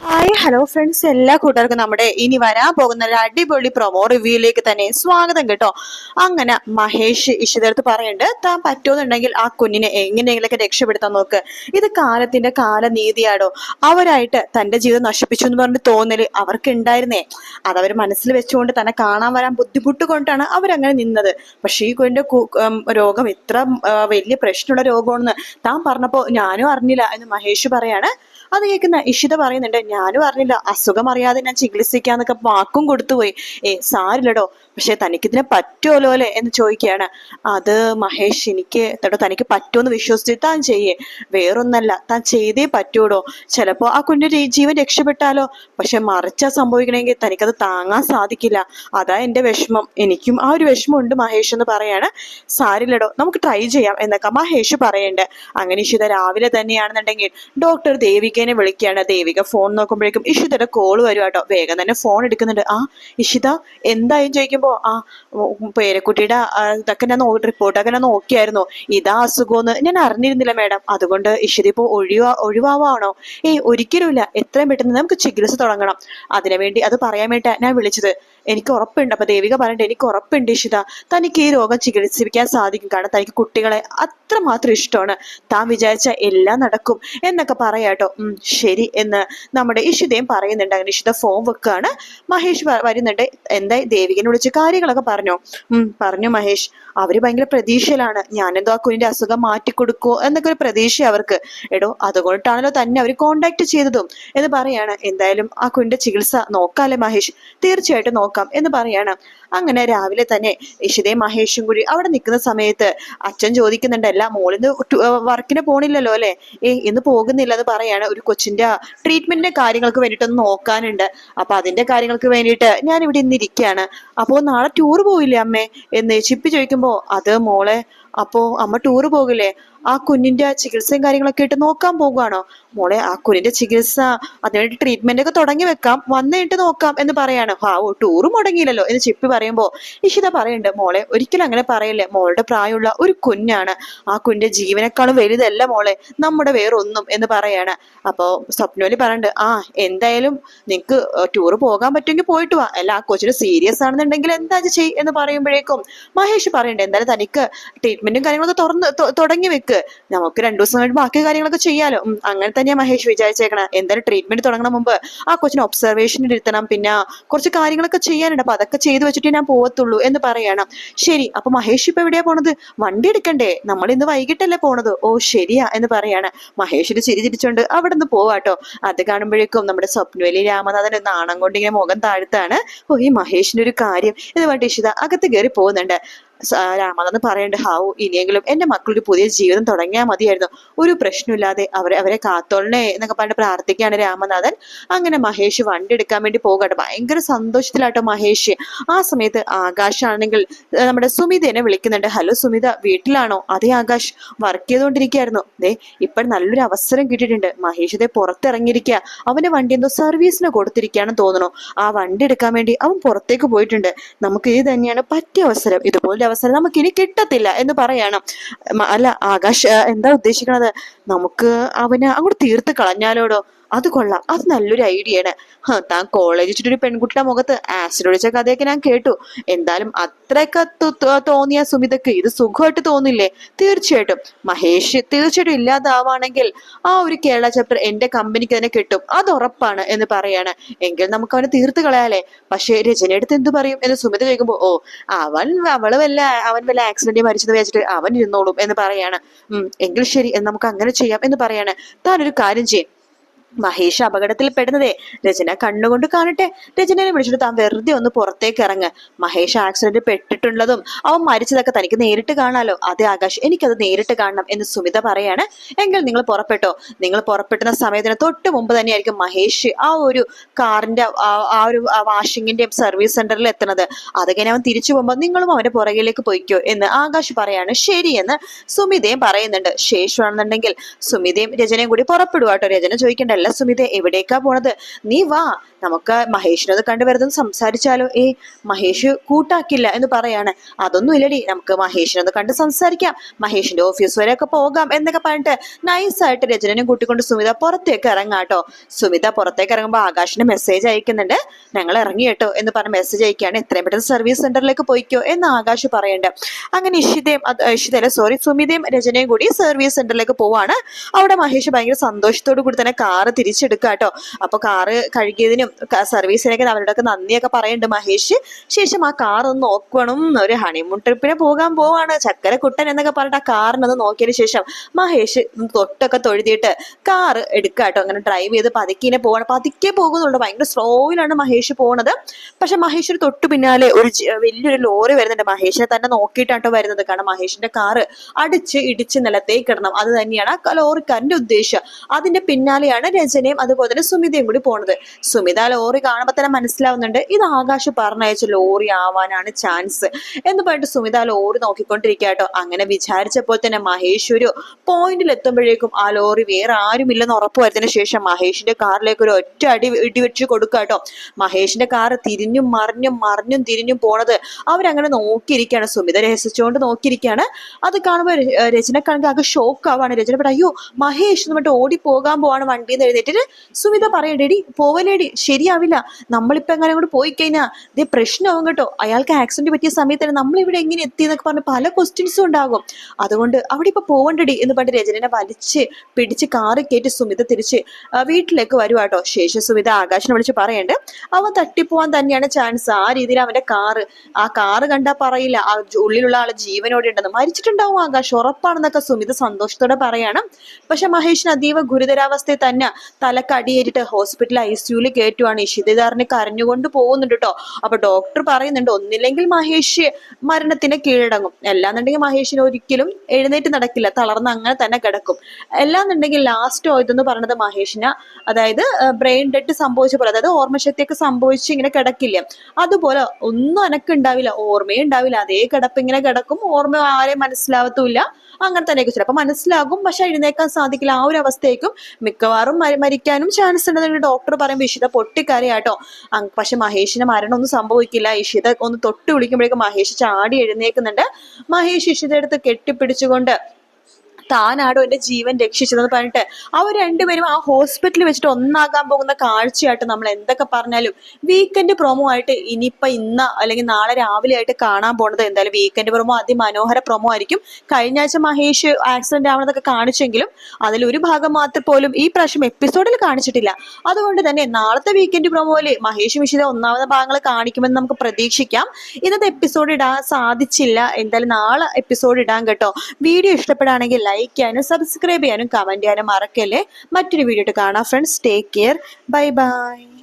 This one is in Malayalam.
ഹായ് ഹലോ ഫ്രണ്ട്സ് എല്ലാ കൂട്ടുകാർക്കും നമ്മുടെ ഇനി വരാൻ പോകുന്ന ഒരു അടിപൊളി പ്രൊമോ റിവ്യൂയിലേക്ക് തന്നെ സ്വാഗതം കേട്ടോ. അങ്ങനെ മഹേഷ് ഇഷിതടുത്ത് പറയുന്നുണ്ട് താൻ പറ്റുമെന്നുണ്ടെങ്കിൽ ആ കുഞ്ഞിനെ എങ്ങനെയെങ്കിലൊക്കെ രക്ഷപ്പെടുത്താൻ നോക്ക്. ഇത് കാലത്തിന്റെ കാലനീതിയാടോ. അവരായിട്ട് തന്റെ ജീവിതം നശിപ്പിച്ചു എന്ന് പറഞ്ഞ് തോന്നൽ അവർക്ക് ഉണ്ടായിരുന്നേ അതവർ മനസ്സിൽ വെച്ചുകൊണ്ട് തന്നെ കാണാൻ വരാൻ ബുദ്ധിമുട്ട് കൊണ്ടാണ് അവരങ്ങനെ നിന്നത്. പക്ഷേ ഈ കുഞ്ഞിന്റെ രോഗം ഇത്ര വലിയ പ്രശ്നമുള്ള രോഗമാണെന്ന് താൻ പറഞ്ഞപ്പോ ഞാനും അറിഞ്ഞില്ല എന്ന് മഹേഷ് പറയാണ്. അത് കേൾക്കുന്ന ഇഷിത പറയുന്നുണ്ട് ഞാനും അറിഞ്ഞില്ല അസുഖം അറിയാതെ ഞാൻ ചികിത്സിക്കാന്നൊക്കെ വാക്കും കൊടുത്തുപോയി ഏ സാരില്ലടോ പക്ഷെ തനിക്കിതിനെ പറ്റുമല്ലോ അല്ലേ? എന്ന് ചോദിക്കുകയാണ്. അത് മഹേഷ് എനിക്ക് തട്ടോ തനിക്ക് പറ്റുമെന്ന് വിശ്വസിച്ച് താൻ ചെയ്യേ. വേറൊന്നല്ല താൻ ചെയ്തേ പറ്റൂടോ ചിലപ്പോ ആ കുഞ്ഞു ജീവൻ രക്ഷപ്പെട്ടാലോ. പക്ഷെ മറിച്ചാ സംഭവിക്കണമെങ്കിൽ തനിക്കത് താങ്ങാൻ സാധിക്കില്ല. അതാ എന്റെ വിഷമം. എനിക്കും ആ ഒരു വിഷമം ഉണ്ട് മഹേഷ് എന്ന് പറയാണ്. സാരില്ലടോ നമുക്ക് ട്രൈ ചെയ്യാം എന്നൊക്കെ മഹേഷ് പറയണ്ട്. അങ്ങനെ ഇഷിത രാവിലെ തന്നെയാണെന്നുണ്ടെങ്കിൽ ഡോക്ടർ ദേവികനെ വിളിക്കുകയാണ്. ദേവിക ഫോൺ നോക്കുമ്പോഴേക്കും ഇഷിതയുടെ കോൾ വരും കേട്ടോ. വേഗം തന്നെ ഫോൺ എടുക്കുന്നുണ്ട്. ആ ഇഷിത എന്തായും ചോദിക്കുമ്പോൾ ആ പേരക്കുട്ടിയുടെ ഇതൊക്കെ ഞാൻ റിപ്പോർട്ടൊക്കെ ഞാൻ നോക്കിയായിരുന്നു. ഇതാ അസുഖമെന്ന് ഞാൻ അറിഞ്ഞിരുന്നില്ല മാഡം അതുകൊണ്ട് ഇഷിത ഇപ്പോൾ ഒഴിവാ ഒഴിവാവാണോ? ഏയ് ഒരിക്കലുമില്ല. എത്രയും പെട്ടെന്ന് നമുക്ക് ചികിത്സ തുടങ്ങണം. അതിനുവേണ്ടി അത് പറയാൻ വേണ്ടി ഞാൻ വിളിച്ചത്. എനിക്ക് ഉറപ്പുണ്ട്. അപ്പൊ ദേവിക പറഞ്ഞിട്ട് എനിക്ക് ഉറപ്പുണ്ട് ഇഷിത. തനിക്ക് ഈ രോഗം ചികിത്സിപ്പിക്കാൻ സാധിക്കും. കാരണം തനിക്ക് കുട്ടികളെ അത്രമാത്രം ഇഷ്ടമാണ്. താൻ വിചാരിച്ച എല്ലാം നടക്കും എന്നൊക്കെ പറയാട്ടോ ശരി എന്ന് നമ്മുടെ ഇഷിതയും പറയുന്നുണ്ട്. അങ്ങനെ ഇഷിത ഫോം വെക്കുകയാണ് മഹേഷ് വരുന്നുണ്ട്. എന്തായി? ദേവികനെ വിളിച്ച് കാര്യങ്ങളൊക്കെ പറഞ്ഞോ? പറഞ്ഞു മഹേഷ്. അവർ ഭയങ്കര പ്രതീക്ഷയിലാണ്. ഞാനെന്തോ ആ കുഞ്ഞിന്റെ അസുഖം മാറ്റിക്കൊടുക്കുമോ എന്നൊക്കെ ഒരു പ്രതീക്ഷ അവർക്ക്. എടോ അതുകൊണ്ടാണല്ലോ തന്നെ അവർ കോണ്ടാക്ട് ചെയ്തതും എന്ന് പറയാണ്. എന്തായാലും ആ കുഞ്ഞിന്റെ ചികിത്സ നോക്കാല്ലേ മഹേഷ്? തീർച്ചയായിട്ടും നോക്കാം. എന്ന് പറയാണ്. അങ്ങനെ രാവിലെ തന്നെ ഇഷിതയും മഹേഷും കൂടി അവിടെ നിൽക്കുന്ന സമയത്ത് അച്ഛൻ ചോദിക്കുന്നുണ്ട് അല്ല മോളിന്ന് വർക്കിന് പോണില്ലല്ലോ അല്ലെ? ഏ ഇന്ന് പോകുന്നില്ല എന്ന് പറയാണ് ഒരു കൊച്ചിന്റെ ട്രീറ്റ്മെന്റിന്റെ കാര്യങ്ങൾക്ക് വേണ്ടിയിട്ടൊന്ന് നോക്കാനുണ്ട്. അപ്പൊ അതിന്റെ കാര്യങ്ങൾക്ക് വേണ്ടിയിട്ട് ഞാൻ ഇവിടെ ഇന്ന് ഇരിക്കുകയാണ്. അപ്പോ നാളെ ടൂർ പോയില്ലേ അമ്മേ? എന്ന് ചിപ്പി ചോദിക്കുമ്പോ അത് മോളെ അപ്പോ അമ്മ ടൂർ പോകില്ലേ? ആ കുഞ്ഞിന്റെ ചികിത്സയും കാര്യങ്ങളൊക്കെ ആയിട്ട് നോക്കാൻ പോകുവാണോ മോളെ ആ കുഞ്ഞിന്റെ ചികിത്സ അതിനുവേണ്ടി ട്രീറ്റ്മെന്റ് ഒക്കെ തുടങ്ങി വെക്കാം. വന്നിട്ട് നോക്കാം എന്ന് പറയാണ്. ഹാവോ ടൂർ മുടങ്ങിയില്ലല്ലോ എന്ന് ചിപ്പി പറയുമ്പോ ഇഷിത പറയുന്നുണ്ട് മോളെ ഒരിക്കലും അങ്ങനെ പറയല്ലേ? മോളുടെ പ്രായമുള്ള ഒരു കുഞ്ഞാണ്. ആ കുഞ്ഞിന്റെ ജീവനേക്കാളും വലുതല്ല മോളെ. നമ്മുടെ വേറൊന്നും എന്ന് പറയാണ്. അപ്പോ സ്വപ്നോലി പറയുന്നുണ്ട് ആ എന്തായാലും നിങ്ങക്ക് ടൂർ പോകാൻ പറ്റുമെങ്കിൽ പോയിട്ട് വാ. അല്ല ആ കൊച്ചിന് സീരിയസ് ആണെന്നുണ്ടെങ്കിൽ എന്താ ചെയ്? എന്ന് പറയുമ്പോഴേക്കും മഹേഷ് പറയണ്ടേ എന്തായാലും തനിക്ക് ട്രീറ്റ്മെന്റും കാര്യങ്ങളൊക്കെ തുറന്ന് തുടങ്ങി വെക്ക്. നമുക്ക് രണ്ടു ദിവസം കഴിഞ്ഞ് ബാക്കി കാര്യങ്ങളൊക്കെ ചെയ്യാലോ. അങ്ങനെ തന്നെയാ മഹേഷ് വിചാരിച്ചേക്കണ. എന്തായാലും ട്രീറ്റ്മെന്റ് തുടങ്ങണ മുമ്പ് ആ കൊച്ചിന് ഒബ്സർവേഷനിൽ ഇരുത്തണം. പിന്നെ കുറച്ച് കാര്യങ്ങളൊക്കെ ചെയ്യാനുണ്ട്. അപ്പൊ അതൊക്കെ ചെയ്തു വെച്ചിട്ട് ഞാൻ പോവത്തുള്ളൂ എന്ന് പറയണം. ശരി അപ്പൊ മഹേഷ് ഇപ്പൊ എവിടെയാ പോണത്? വണ്ടി എടുക്കണ്ടേ. നമ്മൾ ഇന്ന് വൈകിട്ടല്ലേ പോണത്. ഓ ശരിയാ എന്ന് പറയാണ്. മഹേഷിന് ചിരി ചിരിച്ചോണ്ട് അവിടെ നിന്ന് പോവാട്ടോ. അത് കാണുമ്പോഴേക്കും നമ്മുടെ സ്വപ്നവേലി രാമനാഥൻ നാണം കൊണ്ട് ഇങ്ങനെ മുഖം താഴ്ത്താണ്. ഓ ഈ മഹേഷിന്റെ ഒരു കാര്യം. ഇത് പറഞ്ഞിട്ട് ഇഷിത അകത്ത് കയറി പോകുന്നുണ്ട്. സ- പറയേണ്ട ഹാവു ഇനിയെങ്കിലും എന്റെ മക്കളൊരു പുതിയ ജീവിതം തുടങ്ങിയാൽ മതിയായിരുന്നു. ഒരു പ്രശ്നമില്ലാതെ അവരെ അവരെ കാത്തോളണേ എന്നൊക്കെ പറഞ്ഞ് പ്രാർത്ഥിക്കുകയാണ് രാമനാഥൻ. അങ്ങനെ മഹേഷ് വണ്ടി എടുക്കാൻ വേണ്ടി പോകട്ടെ ഭയങ്കര സന്തോഷത്തിലാട്ടോ മഹേഷ്. ആ സമയത്ത് ആകാശാണെങ്കിൽ നമ്മുടെ സുമിതനെ വിളിക്കുന്നുണ്ട്. ഹലോ സുമിത വീട്ടിലാണോ? അതേ ആകാശ് വർക്ക് ചെയ്തുകൊണ്ടിരിക്കുകയായിരുന്നു ദേ ഇപ്പൊ നല്ലൊരു അവസരം കിട്ടിയിട്ടുണ്ട്. മഹേഷ് ഇതേ പുറത്തിറങ്ങിയിരിക്കുക. അവന്റെ വണ്ടി എന്തോ സർവീസിന് കൊടുത്തിരിക്കുകയാണെന്ന് തോന്നുന്നു. ആ വണ്ടി എടുക്കാൻ വേണ്ടി അവൻ പുറത്തേക്ക് പോയിട്ടുണ്ട്. നമുക്ക് ഇത് തന്നെയാണ് പറ്റിയ അവസരം. ഇതുപോലൊരു അവസരം നമുക്ക് ഇനി കിട്ടത്തില്ല എന്ന് പറയണം. അല്ല ആകാശ് എന്താ ഉദ്ദേശിക്കണത്? നമുക്ക് അവന് അങ്ങോട്ട് തീർത്ത് കളഞ്ഞാലോടോ? അത് കൊള്ളാം. അത് നല്ലൊരു ഐഡിയ ആണ് താൻ കോളേജ് ഒരു പെൺകുട്ടിയുടെ മുഖത്ത് ആസിഡ് ഒഴിച്ച കഥയൊക്കെ ഞാൻ കേട്ടു. എന്തായാലും അത്രയൊക്കെ തോന്നിയ സുമിതക്ക് ഇത് സുഖമായിട്ട് തോന്നില്ലേ? തീർച്ചയായിട്ടും. മഹേഷ് തീർച്ചയായിട്ടും ഇല്ലാതാവാണെങ്കിൽ ആ ഒരു കേരള ചാപ്റ്റർ എന്റെ കമ്പനിക്ക് തന്നെ കിട്ടും. അത് ഉറപ്പാണ് എന്ന് പറയാണ്. എങ്കിൽ നമുക്ക് അവനെ തീർത്ത് കളയാലേ. പക്ഷേ രചനയെടുത്ത് എന്ത് പറയും എന്ന് സുമിത ചോദിക്കുമ്പോ ഓ അവൻ അവൾ വല്ല അവൻ വല്ല ആക്സിഡന്റ് മരിച്ചെന്ന് വെച്ചിട്ട് അവൻ ഇരുന്നോളും എന്ന് പറയാണ്. എങ്കിൽ ശരി എന്ന് നമുക്ക് അങ്ങനെ ചെയ്യാം എന്ന് പറയാണ്. താനൊരു കാര്യം ചെയ്യും. മഹേഷ് അപകടത്തിൽ പെടുന്നതേ രചന കണ്ണുകൊണ്ട് കാണട്ടെ. രചനയെ വിളിച്ചിട്ട് താൻ വെറുതെ ഒന്ന് പുറത്തേക്ക് ഇറങ്ങ്. മഹേഷ് ആക്സിഡന്റ് പെട്ടിട്ടുള്ളതും അവൻ മരിച്ചതൊക്കെ തനിക്ക് നേരിട്ട് കാണാലോ. അതെ ആകാശ് എനിക്കത് നേരിട്ട് കാണണം എന്ന് സുമിത പറയാണ്. എങ്കിൽ നിങ്ങൾ പുറപ്പെട്ടോ? നിങ്ങൾ പുറപ്പെട്ടുന്ന സമയത്തിന് തൊട്ട് മുമ്പ് തന്നെയായിരിക്കും മഹേഷ് ആ ഒരു കാറിന്റെ ആ- ഒരു വാഷിങ്ങിന്റെ സർവീസ് സെന്ററിൽ എത്തുന്നത്. അതൊക്കെ അവൻ തിരിച്ചു പോകുമ്പോൾ നിങ്ങളും അവന്റെ പുറകിലേക്ക് പോയിക്കോ എന്ന് ആകാശ് പറയാണ്. ശരിയെന്ന് സുമിതയും പറയുന്നുണ്ട്. ശേഷമാണെന്നുണ്ടെങ്കിൽ സുമിതയും രചനയും കൂടി പുറപ്പെടുവാട്ടോ. രചന ചോദിക്കണ്ടല്ല. സുമിത എവിടേക്കാ പോണത്? നീ വാ നമുക്ക് മഹേഷിനത് കണ്ടു വരുന്നത് സംസാരിച്ചാലോ? ഏ മഹേഷ് കൂട്ടാക്കില്ല എന്ന് പറയാണ്. അതൊന്നും ഇല്ലടി നമുക്ക് മഹേഷിനത് കണ്ട് സംസാരിക്കാം. മഹേഷിന്റെ ഓഫീസ് വരെയൊക്കെ പോകാം എന്നൊക്കെ പറഞ്ഞിട്ട് നൈസായിട്ട് രചനനും കൂട്ടിക്കൊണ്ട് സുമിത പുറത്തേക്ക് ഇറങ്ങാട്ടോ സുമിത പുറത്തേക്ക് ഇറങ്ങുമ്പോൾ ആകാശിന് മെസ്സേജ് അയക്കുന്നുണ്ട്. ഞങ്ങൾ ഇറങ്ങി കേട്ടോ എന്ന് പറഞ്ഞ മെസ്സേജ് അയക്കുകയാണ്. എത്രയും പെട്ടെന്ന് സർവീസ് സെന്ററിലേക്ക് പോയിക്കോ എന്ന് ആകാശ് പറയുന്നുണ്ട് അങ്ങനെ ഇഷിതയും ഇഷിതയല്ല സോറി സുമിതയും രചനയും കൂടി സർവീസ് സെന്ററിലേക്ക് പോവാണ്. അവിടെ മഹേഷ് ഭയങ്കര സന്തോഷത്തോടു കൂടി തന്നെ കാറ് തിരിച്ചെടുക്കുക കേട്ടോ. അപ്പൊ കാറ് കഴുകിയതിനും സർവീസിനൊക്കെ അവരോടൊക്കെ നന്ദിയൊക്കെ പറയുന്നുണ്ട് മഹേഷ്. ശേഷം ആ കാർ ഒന്ന് നോക്കണം. ഒരു ഹണിമൂൺ ട്രിപ്പിന് പോകാൻ പോവാണ്. ചക്കര കുട്ടൻ എന്നൊക്കെ പറഞ്ഞിട്ട് ആ കാറിനൊന്ന് നോക്കിയതിന് ശേഷം മഹേഷ് തൊട്ടൊക്കെ തൊഴുതിയിട്ട് കാർ എടുക്കുക കേട്ടോ. അങ്ങനെ ഡ്രൈവ് ചെയ്ത് പതുക്കിനെ പോവാണ്. പതുക്കെ പോകുന്നുണ്ട്. ഭയങ്കര സ്ലോയിലാണ് മഹേഷ് പോണത്. പക്ഷെ മഹേഷ് ഒരു തൊട്ടു പിന്നാലെ ഒരു വലിയൊരു ലോറി വരുന്നുണ്ട്. മഹേഷിനെ തന്നെ നോക്കിയിട്ടാട്ടോ വരുന്നത്. കാരണം മഹേഷിന്റെ കാറ് അടിച്ച് ഇടിച്ച് നിലത്തേക്ക് ഇടണം. അത് തന്നെയാണ് ആ ലോറിക്കാരന്റെ ഉദ്ദേശം. അതിന്റെ പിന്നാലെയാണ് രചനയും അതുപോലെ തന്നെ സുമിതയും കൂടി പോണത്. സുമിത ലോറി കാണുമ്പോൾ തന്നെ മനസ്സിലാവുന്നുണ്ട്. ഇത് ആകാശ് പറഞ്ഞയച്ച ലോറി ആവാനാണ് ചാൻസ് എന്ന് പറഞ്ഞിട്ട് സുമിത ലോറി നോക്കിക്കൊണ്ടിരിക്കാട്ടോ അങ്ങനെ വിചാരിച്ചപ്പോൾ തന്നെ മഹേഷ് ഒരു പോയിന്റിൽ എത്തുമ്പോഴേക്കും ആ ലോറി വേറെ ആരുമില്ലെന്ന് ഉറപ്പ് വരുത്തിയതിനു ശേഷം മഹേഷിന്റെ കാറിലേക്ക് ഒരു ഒറ്റ അടി ഇടിവെച്ച് കൊടുക്കാട്ടോ കേട്ടോ. മഹേഷിന്റെ കാറ് തിരിഞ്ഞും മറിഞ്ഞും മറിഞ്ഞും തിരിഞ്ഞും പോണത് അവരങ്ങനെ നോക്കിയിരിക്കുകയാണ്. സുമിത രഹസിച്ചുകൊണ്ട് നോക്കിയിരിക്കുകയാണ്. അത് കാണുമ്പോൾ രചന രചനക്കാണെങ്കിൽ ആകെ ഷോക്ക് ആവാണ്. രചന പറയും അയ്യോ മഹേഷ് എന്നിട്ട് ഓടി പോകാൻ പോവാണ് വണ്ടിയിൽ നിന്ന് എഴുന്നേറ്റിട്ട്. സുമിത പറയണ്ടേടി പോവലേടി ശരിയാവില്ല. നമ്മളിപ്പോ എങ്ങനെ അങ്ങോട്ട് പോയി കഴിഞ്ഞാൽ ഇതേ പ്രശ്നമാവും കേട്ടോ. അയാൾക്ക് ആക്സിഡന്റ് പറ്റിയ സമയത്ത് തന്നെ നമ്മൾ ഇവിടെ എങ്ങനെ എത്തി എന്നൊക്കെ പറഞ്ഞ് പല ക്വസ്റ്റ്യൻസും ഉണ്ടാകും. അതുകൊണ്ട് അവിടെ ഇപ്പൊ പോകണ്ടടി എന്ന് പറഞ്ഞിട്ട് രചനനെ വലിച്ച് പിടിച്ച് കാറ് കയറ്റി സുമിത തിരിച്ച് വീട്ടിലേക്ക് വരുവാട്ടോ ശേഷം സുമിത ആകാശിനെ വിളിച്ച് പറയണ്ട്. അവൻ തട്ടിപ്പോവാൻ തന്നെയാണ് ചാൻസ് ആ രീതിയിൽ അവന്റെ കാറ് ആ കാറ് കണ്ടാ പറയില്ല. ആ ഉള്ളിലുള്ള ആളെ ജീവനോടെ ഉണ്ടെന്ന് മരിച്ചിട്ടുണ്ടാവും ആകാശ്. ഉറപ്പാണെന്നൊക്കെ സുമിത സന്തോഷത്തോടെ പറയണം. പക്ഷെ മഹേഷിന് അതീവ ഗുരുതരാവസ്ഥയിൽ തന്നെ തലക്കടിയേറ്റിട്ട് ഹോസ്പിറ്റൽ ഐ സിയുയിൽ കയറ്റുവാണ് ഇഷിതദാറിനെ കരഞ്ഞുകൊണ്ട് പോകുന്നുണ്ട് കേട്ടോ. അപ്പൊ ഡോക്ടർ പറയുന്നുണ്ട് ഒന്നില്ലെങ്കിൽ മഹേഷ് മരണത്തിന് കീഴടങ്ങും. അല്ലാന്നുണ്ടെങ്കിൽ മഹേഷിന് ഒരിക്കലും എഴുന്നേറ്റ് നടക്കില്ല. തളർന്ന് അങ്ങനെ തന്നെ കിടക്കും. അല്ലാന്നുണ്ടെങ്കിൽ ലാസ്റ്റ് ഇതെന്ന് പറഞ്ഞത് മഹേഷിന്. അതായത് ബ്രെയിൻ ഡെഡ് സംഭവിച്ച പോലെ. അതായത് ഓർമ്മശക്തിയൊക്കെ സംഭവിച്ച് ഇങ്ങനെ കിടക്കില്ല. അതുപോലെ ഒന്നും അനക്ക് ഉണ്ടാവില്ല ഓർമ്മയും ഉണ്ടാവില്ല. അതേ കിടപ്പ് ഇങ്ങനെ കിടക്കും. ഓർമ്മ ആരെയും മനസ്സിലാവത്തുമില്ല. അങ്ങനെ തന്നെയൊക്കെ ചിലപ്പോൾ മനസ്സിലാകും. പക്ഷെ എഴുന്നേക്കാൻ സാധിക്കില്ല. ആ ഒരു അവസ്ഥയ്ക്കും മിക്കവാറും മരി- മരിക്കാനും ചാൻസ് ഉണ്ടെന്ന് ഡോക്ടർ പറയുമ്പോൾ ഇഷിത പൊട്ടിക്കരയാട്ടോ. പക്ഷെ മഹേഷിന് മരണമൊന്നും സംഭവിക്കില്ല. ഇഷിത ഒന്ന് തൊട്ട് വിളിക്കുമ്പോഴേക്കും മഹേഷ് ചാടി എഴുന്നേക്കുന്നുണ്ട്. മഹേഷ് ഇഷിതയെടുത്ത് കെട്ടിപ്പിടിച്ചുകൊണ്ട് താനാടോ എന്റെ ജീവൻ രക്ഷിച്ചതെന്ന് പറഞ്ഞിട്ട് അവർ രണ്ടുപേരും ആ ഹോസ്പിറ്റലിൽ വെച്ചിട്ട് ഒന്നാകാൻ പോകുന്ന കാഴ്ചയായിട്ട് നമ്മൾ എന്തൊക്കെ പറഞ്ഞാലും വീക്കെൻഡ് പ്രൊമോ ആയിട്ട് ഇനിയിപ്പോ ഇന്ന് അല്ലെങ്കിൽ നാളെ രാവിലെ ആയിട്ട് കാണാൻ പോണത് എന്തായാലും വീക്കെൻഡ് പ്രൊമോ അതിമനോഹര പ്രൊമോ ആയിരിക്കും. കഴിഞ്ഞ ആഴ്ച മഹേഷ് ആക്സിഡന്റ് ആവണതൊക്കെ കാണിച്ചെങ്കിലും അതിൽ ഒരു ഭാഗം മാത്രം പോലും ഈ പ്രാവശ്യം എപ്പിസോഡിൽ കാണിച്ചിട്ടില്ല. അതുകൊണ്ട് തന്നെ നാളത്തെ വീക്കെൻഡ് പ്രൊമോയിൽ മഹേഷ് മിഷിത ഒന്നാമത്തെ ഭാഗങ്ങൾ കാണിക്കുമെന്ന് നമുക്ക് പ്രതീക്ഷിക്കാം. ഇന്നത്തെ എപ്പിസോഡ് ഇടാൻ സാധിച്ചില്ല. എന്തായാലും നാളെ എപ്പിസോഡ് ഇടാൻ കേട്ടോ. വീഡിയോ ഇഷ്ടപ്പെടുകയാണെങ്കിൽ ലൈക്ക് ചെയ്യാനും സബ്സ്ക്രൈബ് ചെയ്യാനും കമന്റ് ചെയ്യാനും മറക്കല്ലേ? മറ്റൊരു വീഡിയോ കാണാം friends take care bye bye